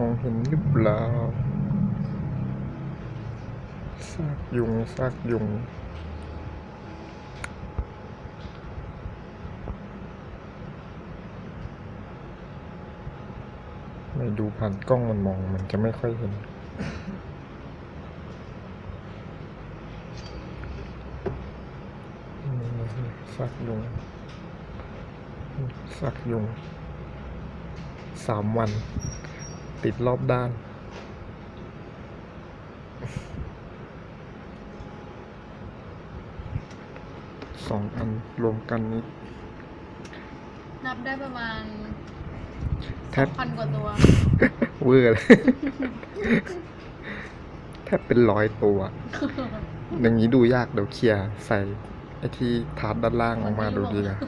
มองเห็นหรือเปล่าซากยุงซากยุงไม่ดูผ่านกล้องมันมองมันจะไม่ค่อยเห็น สักยุง สักยุง สามวัน ติดรอบด้าน สองอันรวมกันนี้ นับได้ประมาณแทบพันกว่าตัว เวอร์เลยแทบเป็นร้อยตัว อย่างนี้ดูยากเดี๋ยวเคลียร์ใส่ไอ้ที่ทาร์ดด้านล่างออกมาดูดีกว่า